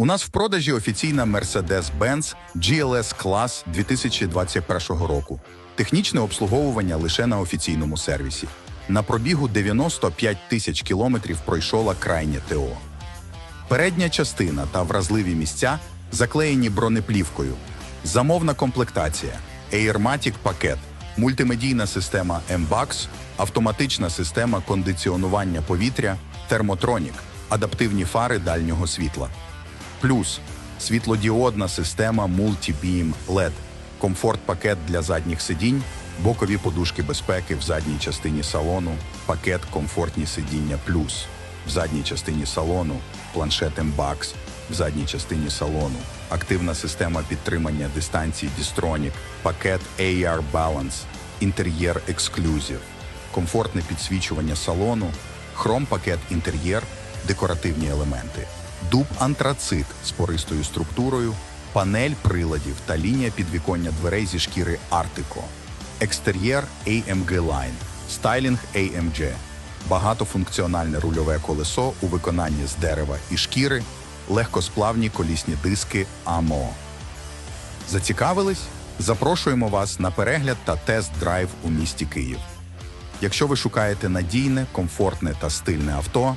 У нас в продажі офіційна Mercedes-Benz GLS Class 2021 року. Технічне обслуговування лише на офіційному сервісі. На пробігу 95 тисяч кілометрів пройшла крайнє ТО. Передня частина та вразливі місця заклеєні бронеплівкою. Замовна комплектація, Airmatic пакет, мультимедійна система MBUX, автоматична система кондиціонування повітря, термотронік, адаптивні фари дальнього світла. Плюс. Світлодіодна система Multi-Beam LED, комфорт-пакет для задніх сидінь, бокові подушки безпеки в задній частині салону, пакет комфортні сидіння плюс. В задній частині салону, планшет MBUX в задній частині салону, активна система підтримання дистанції Distronic, пакет AR Balance, інтер'єр Exclusive, комфортне підсвічування салону, хром-пакет інтер'єр, декоративні елементи, дуб антрацит з пористою структурою, панель приладів та лінія підвіконня дверей зі шкіри Artico, екстер'єр AMG Line, стайлінг AMG, багатофункціональне рульове колесо у виконанні з дерева і шкіри, легкосплавні колісні диски АМО. Зацікавились? Запрошуємо вас на перегляд та тест-драйв у місті Київ. Якщо ви шукаєте надійне, комфортне та стильне авто,